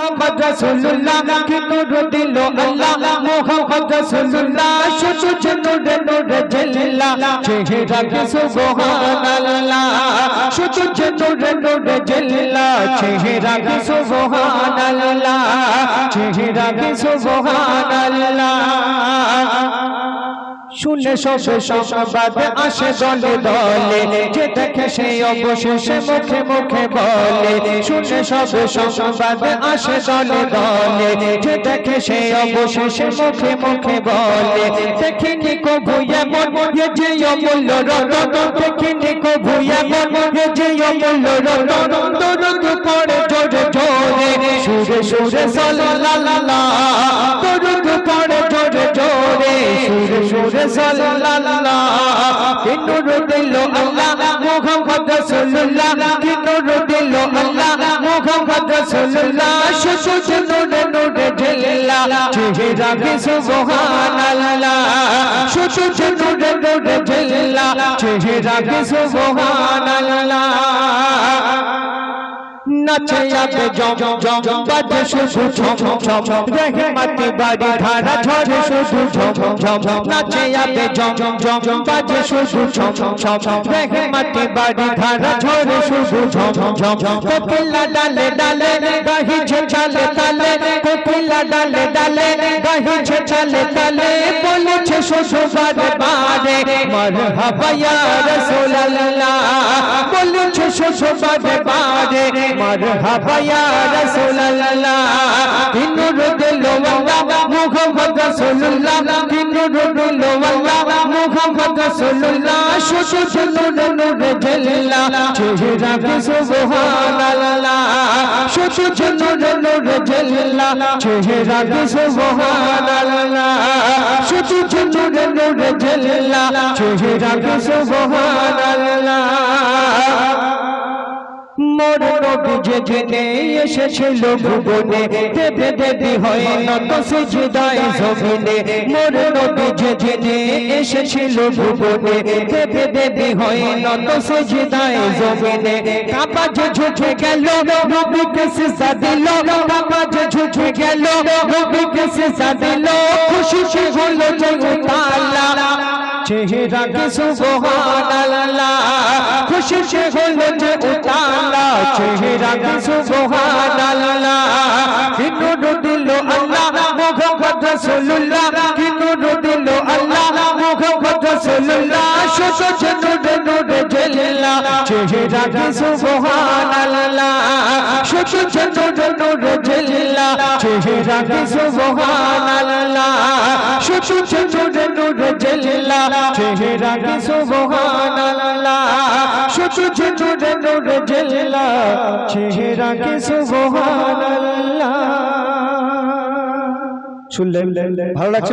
মোহাম্মদ রাসূলুল্লাহ কি নূর দিল আল্লাহ মোহাম্মদ রাসূলুল্লাহ শুধু নূরে নূরে জেল্লা চেহারা কে সুবহানাল্লাহ শুধু নূরে নূরে জেল্লা চেহারা কে সুবহানাল্লাহ চেহারা কে সুবহানাল্লাহ শুনে শোষে সংবাদ আসে দলে দলে যে দেখে সে অবশেষে মুখে মুখে বলে। শুনে সবে সংবাদ আসে দলে দলে যে দেখে সে অবশেষে মুখে মুখে বলে। দেখিনি কবু এমন যে অমূল্য রতন। দেখিনি কবু এমন যে অমূল্য রতন। দরুদ পড়ে জোরে জোরে। সুরে সুরে সাল্লাল্লাহ সুরে সাল্লাল্লাহ কি নূর দিল আল্লাহ, মুহাম্মদ রাসূলুল্লাহ কি নূর দিল আল্লাহ, মুহাম্মদ রাসূলুল্লাহ, শুধু নূরে নূরে জেল্লা চেহারা কি সুবহানাল্লাহ শুধু নূরে নূরে জেল্লা চেহারা কি সুবহানাল্লাহ নাচে আবে জম জম বাজে শুধু ঝম ঝম রহমতি বাড়ি ধারা ঝরে শুধু ঝম ঝম নাচে আবে জম জম বাজে শুধু ঝম ঝম রহমতি বাড়ি ধারা ঝরে শুধু ঝম ঝম কোকিলা ডালে ডালে গাহিছে চালে তালে কোকিলা ডালে ডালে গাহিছে চালে তালে বলেছে শুধু বারে বারে মারহাবা ইয়া রাসূলুল্লাহ শুধু বারে মারহাবা ইয়া রাসূলুল্লাহ নূর দিল আল্লাহ মুহাম্মদ রাসূলুল্লাহ নূর দিল আল্লাহ মুহাম্মদ রাসূলুল্লাহ শুধু নূর নূর চেহারা কি সুবহানাল্লাহ সুবহানাল্লাহ মোর নবী যে জেনে এসেছিল ভুবনে, দেবে দেবী হয়ে নত সুজদায় জমিনে। মোর নবী যে জেনে এসেছিল ভুবনে, দেবে দেবী হয়ে নত সুজদায় জমিনে। কাপা যে ঝুঁকে গেল, নবীকে সিজা দিল। কাপা যে ঝুঁকে গেল, নবীকে সিজা দিল। খুশি হলো যে তালা চেহারা কে সুবহানাল্লাহ খুশি সে হলো যে উতালা চেহারা কে সুবহানাল্লাহ কি নূর দিল আল্লাহ? মুহাম্মদ রাসূলুল্লাহ কি চেহারা কে সুবহানাল্লাহ। শুধু নূরে নূরে জেল্লা চেহারা কে সুবহানাল্লাহ। শুধু নূরে নূরে জেল্লা চেহারা কি সুবহানাল্লাহ। শুধু নূরে নূরে জেল্লা চেহারা কি সুবহানাল্লাহ। শুনলেন? ভালো লাগছে